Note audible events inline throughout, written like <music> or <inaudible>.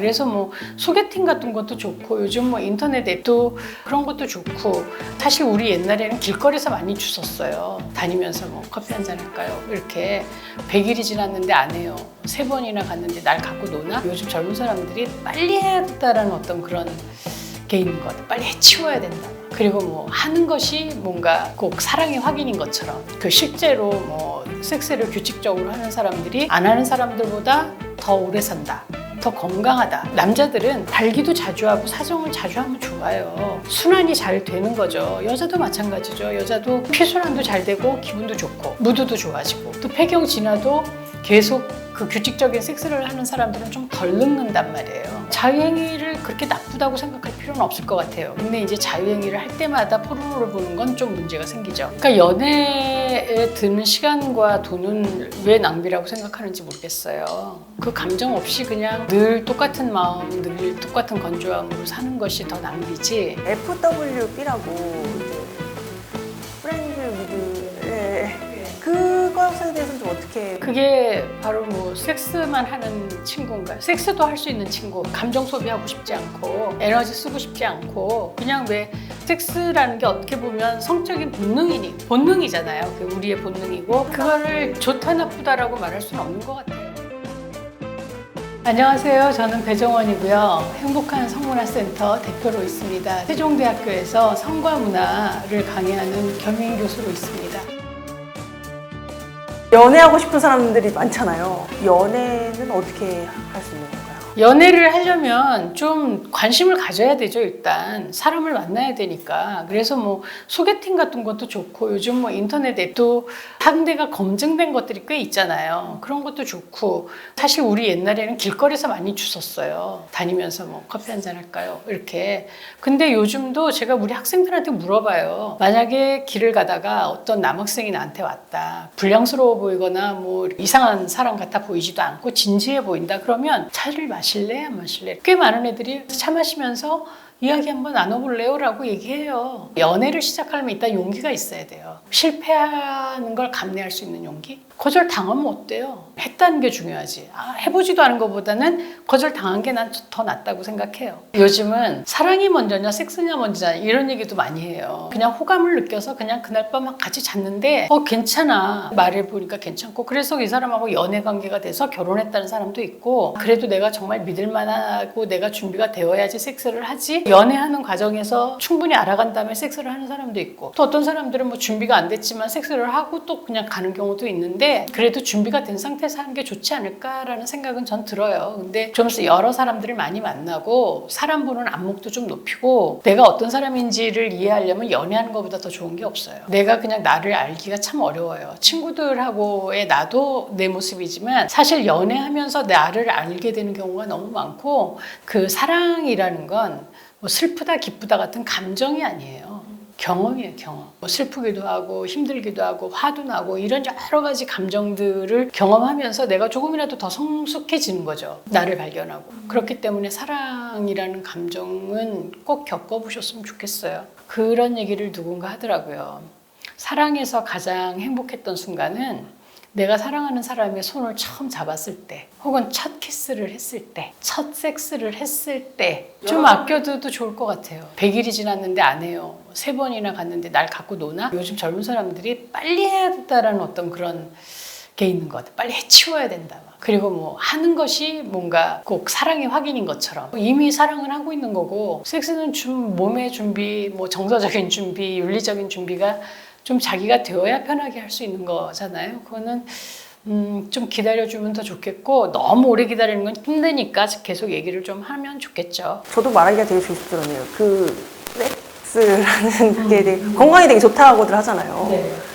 그래서 뭐 소개팅 같은 것도 좋고 요즘 뭐 인터넷 앱도 그런 것도 좋고 사실 우리 옛날에는 길거리에서 많이 주웠어요. 다니면서 뭐 커피 한 잔 할까요? 이렇게 100일이 지났는데 안 해요. 세 번이나 갔는데 날 갖고 노나? 요즘 젊은 사람들이 빨리 해야겠다라는 어떤 그런 게 있는 것 같아요. 빨리 해치워야 된다. 그리고 뭐 하는 것이 뭔가 꼭 사랑의 확인인 것처럼 그 실제로 뭐 섹스를 규칙적으로 하는 사람들이 안 하는 사람들보다 더 오래 산다. 더 건강하다. 남자들은 달기도 자주 하고 사정을 자주 하면 좋아요. 순환이 잘 되는 거죠. 여자도 마찬가지죠. 여자도 피순환도 잘 되고 기분도 좋고 무드도 좋아지고 또 폐경 지나도 계속 그 규칙적인 섹스를 하는 사람들은 좀 덜 늙는단 말이에요. 자유행위를 그렇게 나쁘다고 생각할 필요는 없을 것 같아요. 근데 이제 자유행위를 할 때마다 포르노를 보는 건 좀 문제가 생기죠. 그러니까 연애에 드는 시간과 돈은 왜 낭비라고 생각하는지 모르겠어요. 그 감정 없이 그냥 늘 똑같은 마음, 늘 똑같은 건조함으로 사는 것이 더 낭비지. FWB라고 어떻게 그게 바로 뭐 섹스만 하는 친구인가요? 섹스도 할 수 있는 친구. 감정 소비하고 싶지 않고 에너지 쓰고 싶지 않고 그냥 왜 섹스라는 게 어떻게 보면 성적인 본능이니 본능이잖아요. 그 우리의 본능이고 그거를 좋다 나쁘다라고 말할 수는 없는 것 같아요. 안녕하세요. 저는 배정원이고요. 행복한 성문화센터 대표로 있습니다. 세종대학교에서 성과 문화를 강의하는 겸임 교수로 있습니다. 연애하고 싶은 사람들이 많잖아요. 연애는 어떻게 할수 건가요? 연애를 하려면 좀 관심을 가져야 되죠, 일단. 사람을 만나야 되니까. 그래서 뭐 소개팅 같은 것도 좋고 요즘 뭐 인터넷 앱도 상대가 검증된 것들이 꽤 있잖아요. 그런 것도 좋고 사실 우리 옛날에는 길거리에서 많이 주웠어요. 다니면서 뭐 커피 한 잔 할까요? 이렇게. 근데 요즘도 제가 우리 학생들한테 물어봐요. 만약에 길을 가다가 어떤 남학생이 나한테 왔다. 불량스러워 보이거나 뭐 이상한 사람 같아 보이지도 않고 진지해 보인다. 그러면 차를 마 실래? 안 마실래? 꽤 많은 애들이 차 마시면서 이야기 한번 나눠볼래요? 라고 얘기해요. 연애를 시작하려면 일단 용기가 있어야 돼요. 실패하는 걸 감내할 수 있는 용기? 거절 당하면 어때요? 했다는 게 중요하지. 아, 해보지도 않은 것보다는 거절 당한 게 난 더 낫다고 생각해요. 요즘은 사랑이 먼저냐, 섹스냐 먼저냐 이런 얘기도 많이 해요. 그냥 호감을 느껴서 그냥 그날 밤 같이 잤는데 어 괜찮아 말해보니까 괜찮고 그래서 이 사람하고 연애 관계가 돼서 결혼했다는 사람도 있고 그래도 내가 정말 믿을 만하고 내가 준비가 되어야지 섹스를 하지 연애하는 과정에서 충분히 알아간 다음에 섹스를 하는 사람도 있고 또 어떤 사람들은 뭐 준비가 안 됐지만 섹스를 하고 또 그냥 가는 경우도 있는데 그래도 준비가 된 상태에서 하는 게 좋지 않을까라는 생각은 전 들어요. 근데 좀 여러 사람들을 많이 만나고 사람 보는 안목도 좀 높이고 내가 어떤 사람인지를 이해하려면 연애하는 것보다 더 좋은 게 없어요. 내가 그냥 나를 알기가 참 어려워요. 친구들하고의 나도 내 모습이지만 사실 연애하면서 나를 알게 되는 경우가 너무 많고 그 사랑이라는 건 뭐 슬프다 기쁘다 같은 감정이 아니에요. 경험이에요, 경험. 뭐 슬프기도 하고 힘들기도 하고 화도 나고 이런 여러 가지 감정들을 경험하면서 내가 조금이라도 더 성숙해지는 거죠. 나를 발견하고. 그렇기 때문에 사랑이라는 감정은 꼭 겪어보셨으면 좋겠어요. 그런 얘기를 누군가 하더라고요. 사랑에서 가장 행복했던 순간은 내가 사랑하는 사람의 손을 처음 잡았을 때, 혹은 첫 키스를 했을 때, 첫 섹스를 했을 때, 좀 아껴둬도 좋을 것 같아요. 100일이 지났는데 안 해요. 세 번이나 갔는데 날 갖고 노나? 요즘 젊은 사람들이 빨리 해야겠다라는 어떤 그런 게 있는 것 같아요. 빨리 해치워야 된다. 막. 그리고 뭐 하는 것이 뭔가 꼭 사랑의 확인인 것처럼 이미 사랑을 하고 있는 거고 섹스는 좀 몸의 준비, 뭐 정서적인 준비, 윤리적인 준비가 좀 자기가 되어야 편하게 할 수 있는 거잖아요. 그거는 음, 좀 기다려주면 더 좋겠고 너무 오래 기다리는 건 힘드니까 계속 얘기를 좀 하면 좋겠죠. 저도 말하기가 되게 조심스러워요. 그 섹스라는 그게 되게 건강에 되게 좋다고들 하잖아요.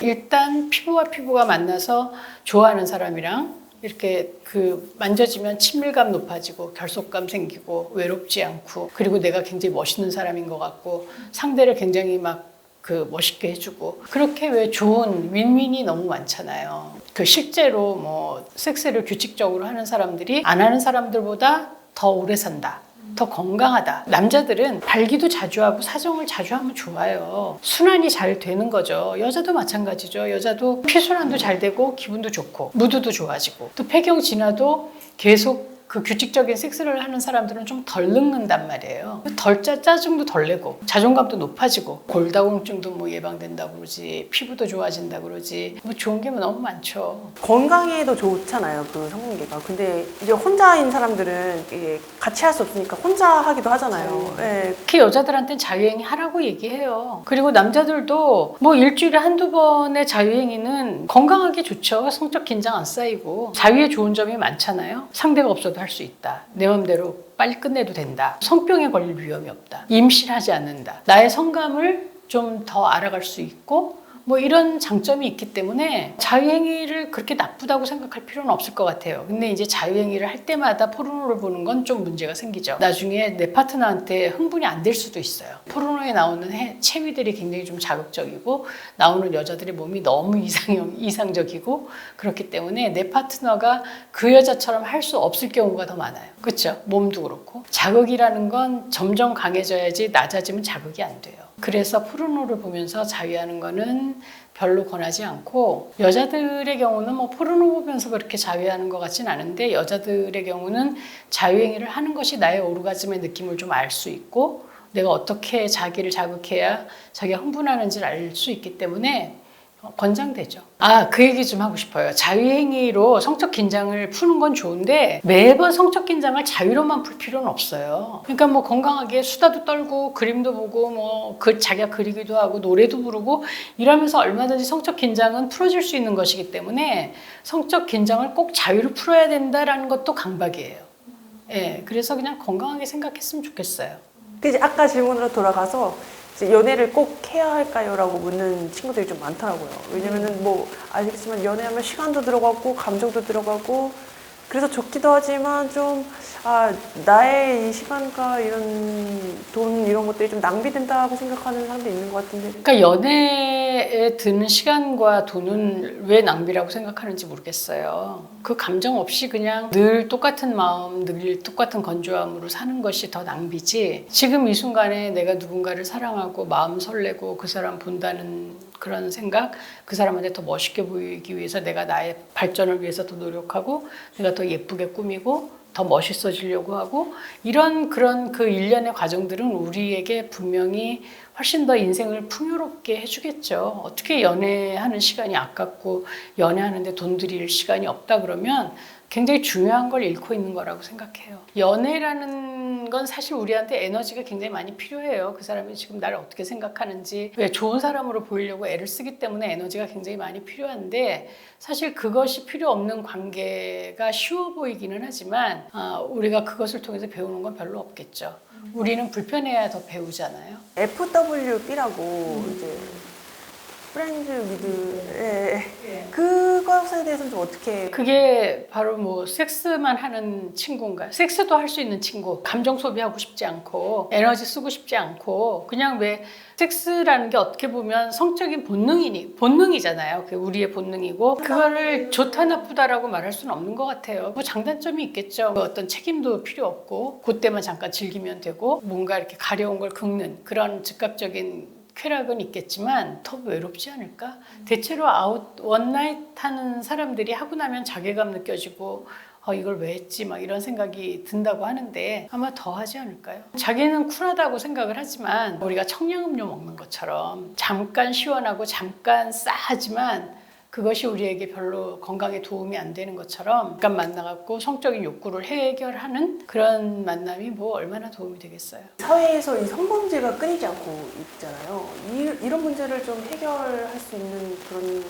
일단 피부와 피부가 만나서 좋아하는 사람이랑 이렇게 그 만져지면 친밀감 높아지고 결속감 생기고 외롭지 않고 그리고 내가 굉장히 멋있는 사람인 것 같고 상대를 굉장히 막 그 멋있게 해주고 그렇게 왜 좋은 윈윈이 너무 많잖아요. 그 실제로 뭐 섹스를 규칙적으로 하는 사람들이 안 하는 사람들보다 더 오래 산다. 더 건강하다. 남자들은 달기도 자주 하고 사정을 자주 하면 좋아요. 순환이 잘 되는 거죠. 여자도 마찬가지죠. 여자도 피순환도 잘 되고 기분도 좋고 무드도 좋아지고 또 폐경 지나도 계속 그 규칙적인 섹스를 하는 사람들은 좀 덜 늙는단 말이에요. 덜 짜, 짜증도 덜 내고 자존감도 높아지고 골다공증도 뭐 예방된다고 그러지 피부도 좋아진다고 그러지 뭐 좋은 게 너무 많죠. 건강에도 좋잖아요, 그 성관계가. 근데 이제 혼자인 사람들은 이게 같이 할 수 없으니까 혼자 하기도 하잖아요. 예. 특히 여자들한테는 자유행위 하라고 얘기해요. 그리고 남자들도 뭐 일주일에 한두 번의 자유행위는 건강하게 좋죠. 성적 긴장 안 쌓이고. 자유에 좋은 점이 많잖아요. 상대가 없어도 할 수 있다. 내 맘대로 빨리 끝내도 된다. 성병에 걸릴 위험이 없다. 임신하지 않는다. 나의 성감을 좀 더 알아갈 수 있고 뭐 이런 장점이 있기 때문에 자유행위를 그렇게 나쁘다고 생각할 필요는 없을 것 같아요. 근데 이제 자유행위를 할 때마다 포르노를 보는 건 좀 문제가 생기죠. 나중에 내 파트너한테 흥분이 안 될 수도 있어요. 포르노에 나오는 해- 체위들이 굉장히 좀 자극적이고 나오는 여자들의 몸이 너무 이상형, 이상적이고 그렇기 때문에 내 파트너가 그 여자처럼 할 수 없을 경우가 더 많아요. 그렇죠? 몸도 그렇고 자극이라는 건 점점 강해져야지 낮아지면 자극이 안 돼요. 그래서 포르노를 보면서 자위하는 거는 별로 권하지 않고 여자들의 경우는 뭐 포르노 보면서 그렇게 자위하는 것 같진 않은데 여자들의 경우는 자유행위를 하는 것이 나의 오르가즘의 느낌을 좀 알 수 있고 내가 어떻게 자기를 자극해야 자기가 흥분하는지를 알 수 있기 때문에 어, 권장되죠. 아, 그 얘기 좀 하고 싶어요. 자유행위로 성적 긴장을 푸는 건 좋은데 매번 성적 긴장을 자유로만 풀 필요는 없어요. 그러니까 뭐 건강하게 수다도 떨고 그림도 보고 뭐 그 자기가 그리기도 하고 노래도 부르고 이러면서 얼마든지 성적 긴장은 풀어질 수 있는 것이기 때문에 성적 긴장을 꼭 자유로 풀어야 된다라는 것도 강박이에요. 예, 그래서 그냥 건강하게 생각했으면 좋겠어요. 그 아까 질문으로 돌아가서 연애를 꼭 해야 할까요?라고 묻는 친구들이 좀 많더라고요. 왜냐면은 뭐 알겠지만 연애하면 시간도 들어가고 감정도 들어가고 그래서 좋기도 하지만 좀 아, 나의 이 시간과 이런 돈 이런 것들이 좀 낭비된다고 생각하는 사람도 있는 것 같은데 그러니까 연애에 드는 시간과 돈은 왜 낭비라고 생각하는지 모르겠어요. 그 감정 없이 그냥 늘 똑같은 마음, 늘 똑같은 건조함으로 사는 것이 더 낭비지. 지금 이 순간에 내가 누군가를 사랑하고 마음 설레고 그 사람 본다는 그런 생각, 그 사람한테 더 멋있게 보이기 위해서 내가 나의 발전을 위해서 더 노력하고 내가 더 예쁘게 꾸미고 더 멋있어지려고 하고 이런 그런 그 일련의 과정들은 우리에게 분명히 훨씬 더 인생을 풍요롭게 해주겠죠. 어떻게 연애하는 시간이 아깝고 연애하는데 돈 들일 시간이 없다 그러면 굉장히 중요한 걸 잃고 있는 거라고 생각해요. 연애라는 건 사실 우리한테 에너지가 굉장히 많이 필요해요. 그 사람이 지금 나를 어떻게 생각하는지 왜 좋은 사람으로 보이려고 애를 쓰기 때문에 에너지가 굉장히 많이 필요한데 사실 그것이 필요 없는 관계가 쉬워 보이기는 하지만 아, 우리가 그것을 통해서 배우는 건 별로 없겠죠. 우리는 불편해야 더 배우잖아요. FWB라고 이제 프렌즈 위드의 그것에 대해서는 좀 어떻게 그게 바로 뭐 섹스만 하는 친구인가? 섹스도 할 수 있는 친구. 감정 소비하고 싶지 않고 에너지 쓰고 싶지 않고 그냥 왜 섹스라는 게 어떻게 보면 성적인 본능이니 본능이잖아요. 그게 우리의 본능이고 그거를 좋다 나쁘다라고 말할 수는 없는 것 같아요. 뭐 장단점이 있겠죠. 뭐 어떤 책임도 필요 없고 그때만 잠깐 즐기면 되고 뭔가 이렇게 가려운 걸 긁는 그런 즉각적인 쾌락은 있겠지만 더 외롭지 않을까? 대체로 아웃 원나잇 하는 사람들이 하고 나면 자괴감 느껴지고 어, 이걸 왜 했지? 막 이런 생각이 든다고 하는데 아마 더 하지 않을까요? 자기는 쿨하다고 생각을 하지만 우리가 청량음료 먹는 것처럼 잠깐 시원하고 잠깐 싸하지만 그것이 우리에게 별로 건강에 도움이 안 되는 것처럼 잠깐 만나갖고 성적인 욕구를 해결하는 그런 만남이 뭐 얼마나 도움이 되겠어요. 사회에서 이 성범죄가 끊이지 않고 있잖아요. 이, 이런 문제를 좀 해결할 수 있는 그런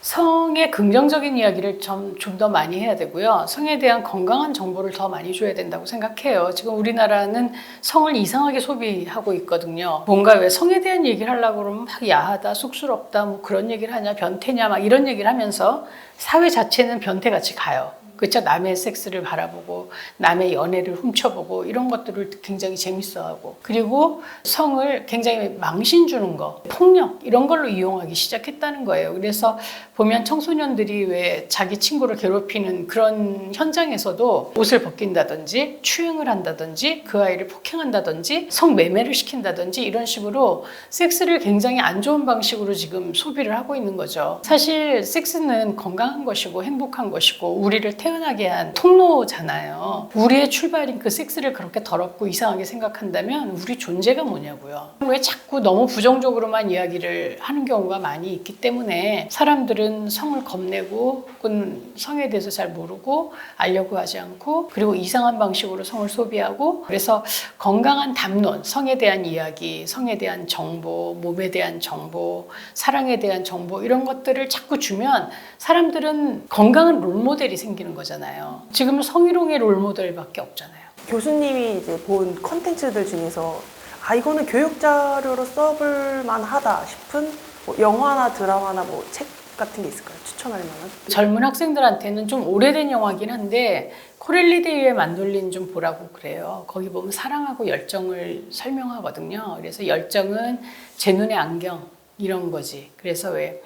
성의 긍정적인 이야기를 좀좀더 많이 해야 되고요. 성에 대한 건강한 정보를 더 많이 줘야 된다고 생각해요. 지금 우리나라는 성을 이상하게 소비하고 있거든요. 뭔가 왜 성에 대한 얘기를 하려고 그러면 막 야하다, 쑥스럽다, 뭐 그런 얘기를 하냐, 변태냐, 막 이런 얘기를 하면서 사회 자체는 변태같이 가요. 그렇죠. 남의 섹스를 바라보고 남의 연애를 훔쳐보고 이런 것들을 굉장히 재밌어하고 그리고 성을 굉장히 망신 주는 거, 폭력 이런 걸로 이용하기 시작했다는 거예요. 그래서 보면 청소년들이 왜 자기 친구를 괴롭히는 그런 현장에서도 옷을 벗긴다든지 추행을 한다든지 그 아이를 폭행한다든지 성매매를 시킨다든지 이런 식으로 섹스를 굉장히 안 좋은 방식으로 지금 소비를 하고 있는 거죠. 사실 섹스는 건강한 것이고 행복한 것이고 우리를 태우 태어나게 한 통로잖아요. 우리의 출발인 그 섹스를 그렇게 더럽고 이상하게 생각한다면 우리 존재가 뭐냐고요. 왜 자꾸 너무 부정적으로만 이야기를 하는 경우가 많이 있기 때문에 사람들은 성을 겁내고 혹은 성에 대해서 잘 모르고 알려고 하지 않고 그리고 이상한 방식으로 성을 소비하고 그래서 건강한 담론, 성에 대한 이야기, 성에 대한 정보, 몸에 대한 정보, 사랑에 대한 정보 이런 것들을 자꾸 주면 사람들은 건강한 롤모델이 생기는 거 잖아요. 지금 성희롱의 롤모델밖에 없잖아요. 교수님이 이제 본 컨텐츠들 중에서 아 이거는 교육 자료로 써볼 만하다 싶은 뭐 영화나 드라마나 뭐 책 같은 게 있을까요? 추천할 만한? 젊은 학생들한테는 좀 오래된 영화긴 한데 코렐리데이의 만돌린 좀 보라고 그래요. 거기 보면 사랑하고 열정을 설명하거든요. 그래서 열정은 제 눈의 안경 이런 거지. 그래서 왜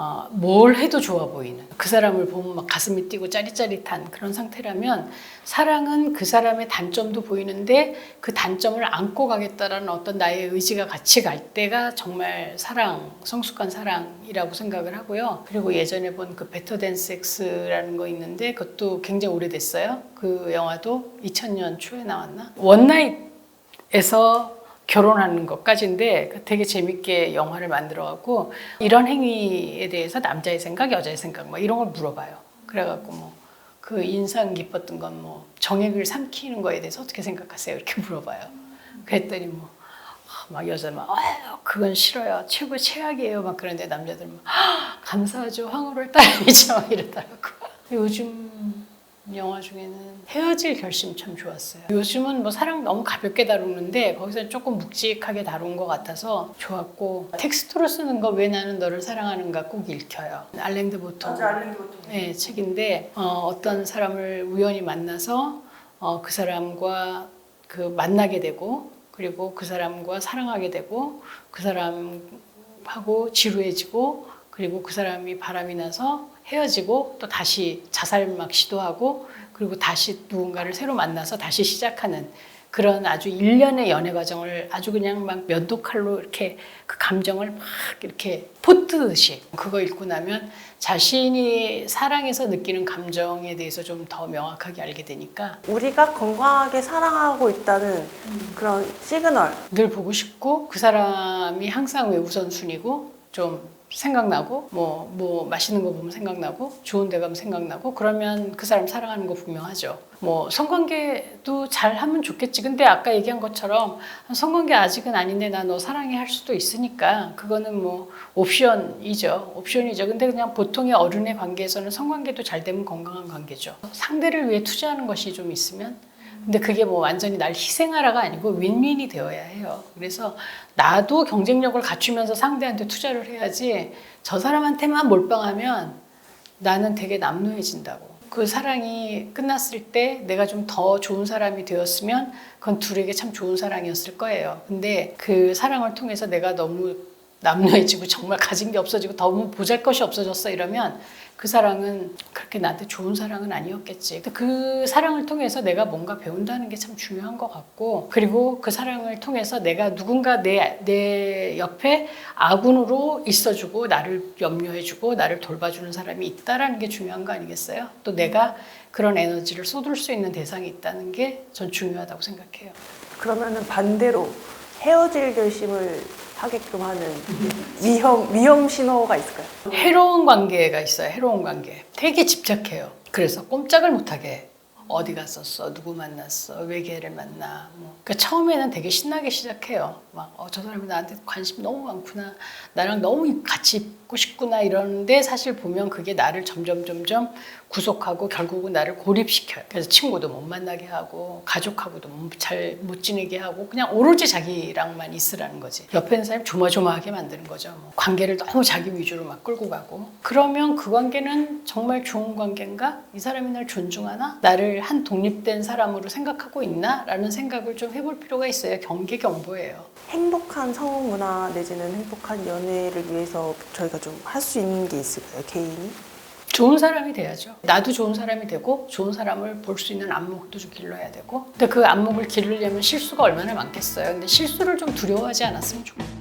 어, 뭘 해도 좋아 보이는 그 사람을 보면 막 가슴이 뛰고 짜릿짜릿한 그런 상태라면 사랑은 그 사람의 단점도 보이는데 그 단점을 안고 가겠다라는 어떤 나의 의지가 같이 갈 때가 정말 사랑, 성숙한 사랑이라고 생각을 하고요. 그리고 예전에 본 그 베터 댄 섹스라는 거 있는데 그것도 굉장히 오래됐어요. 그 영화도 2000년 초에 나왔나? 원나잇에서 결혼하는 것까지인데 되게 재밌게 영화를 만들어 갖고 이런 행위에 대해서 남자의 생각, 여자의 생각 뭐 이런 걸 물어봐요. 그래 갖고 뭐 그 인상 깊었던 건 뭐 정액을 삼키는 거에 대해서 어떻게 생각하세요? 이렇게 <laughs> 물어봐요. 그랬더니 뭐 막 여자 막 아, 그건 싫어요. 최고 최악이에요. 막 그런데 남자들 막 "아, 감사하죠. 따름이죠. <laughs> 막 이러더라고. 요즘 영화 중에는 헤어질 결심 참 좋았어요. 요즘은 뭐 사랑 너무 가볍게 다루는데 거기서 조금 묵직하게 다룬 것 같아서 좋았고 텍스트로 쓰는 거 왜 나는 너를 사랑하는가 꼭 읽혀요. 알랭드 보통 네, 책인데 어, 떤 사람을 우연히 만나서 어, 그 사람과 그 만나게 되고 그리고 그 사람과 사랑하게 되고 그 사람하고 지루해지고 그리고 그 사람이 바람이 나서 헤어지고 또 다시 자살 막 시도하고 그리고 다시 누군가를 새로 만나서 다시 시작하는 그런 아주 일련의 연애 과정을 아주 그냥 막 면도칼로 이렇게 그 감정을 막 이렇게 포뜨듯이 그거 읽고 나면 자신이 사랑해서 느끼는 감정에 대해서 좀 더 명확하게 알게 되니까 우리가 건강하게 사랑하고 있다는 그런 시그널. 늘 보고 싶고 그 사람이 항상 왜 우선순위고 좀 생각나고 뭐, 뭐 맛있는 거 보면 생각나고 좋은 데 가면 생각나고 그러면 그 사람 사랑하는 거 분명하죠. 뭐 성관계도 잘 하면 좋겠지. 근데 아까 얘기한 것처럼 성관계 아직은 아닌데 나 너 사랑해 할 수도 있으니까 그거는 뭐 옵션이죠. 옵션이죠. 근데 그냥 보통의 어른의 관계에서는 성관계도 잘 되면 건강한 관계죠. 상대를 위해 투자하는 것이 좀 있으면 근데 그게 뭐 완전히 날 희생하라가 아니고 윈윈이 되어야 해요. 그래서 나도 경쟁력을 갖추면서 상대한테 투자를 해야지 저 사람한테만 몰빵하면 나는 되게 남루해진다고. 그 사랑이 끝났을 때 내가 좀 더 좋은 사람이 되었으면 그건 둘에게 참 좋은 사랑이었을 거예요. 근데 그 사랑을 통해서 내가 너무 남루해지고 정말 가진 게 없어지고 너무 보잘 것이 없어졌어 이러면 그 사랑은 그렇게 나한테 좋은 사랑은 아니었겠지. 그 사랑을 통해서 내가 뭔가 배운다는 게 참 중요한 것 같고, 그리고 그 사랑을 통해서 내가 누군가 내, 내 옆에 아군으로 있어주고, 나를 염려해주고, 나를 돌봐주는 사람이 있다라는 게 중요한 거 아니겠어요? 또 내가 그런 에너지를 쏟을 수 있는 대상이 있다는 게 전 중요하다고 생각해요. 그러면은 반대로 헤어질 결심을 하게끔 하는 위험 위험 신호가 있을까요? 해로운 관계가 있어요. 해로운 관계. 되게 집착해요. 그래서 꼼짝을 못하게 해. 어디 갔었어? 누구 만났어? 왜 걔를 만나? 뭐. 그러니까 처음에는 되게 신나게 시작해요. 막, 어, 저 사람이 나한테 관심 너무 많구나. 나랑 너무 같이 있고 싶구나. 이러는데 사실 보면 그게 나를 점점, 점점 구속하고 결국은 나를 고립시켜요. 그래서 친구도 못 만나게 하고, 가족하고도 잘 못 지내게 하고, 그냥 오로지 자기랑만 있으라는 거지. 옆에 있는 사람이 조마조마하게 만드는 거죠. 뭐. 관계를 너무 자기 위주로 막 끌고 가고. 그러면 그 관계는 정말 좋은 관계인가? 이 사람이 날 존중하나? 나를 한 독립된 사람으로 생각하고 있나? 라는 생각을 좀 해볼 필요가 있어요. 경계 경보예요. 행복한 성문화 내지는 행복한 연애를 위해서 저희가 좀 할 수 있는 게 있을까요? 개인이? 좋은 사람이 돼야죠. 나도 좋은 사람이 되고 좋은 사람을 볼 수 있는 안목도 좀 길러야 되고. 근데 그 안목을 기르려면 실수가 얼마나 많겠어요. 근데 실수를 좀 두려워하지 않았으면 좋겠어요.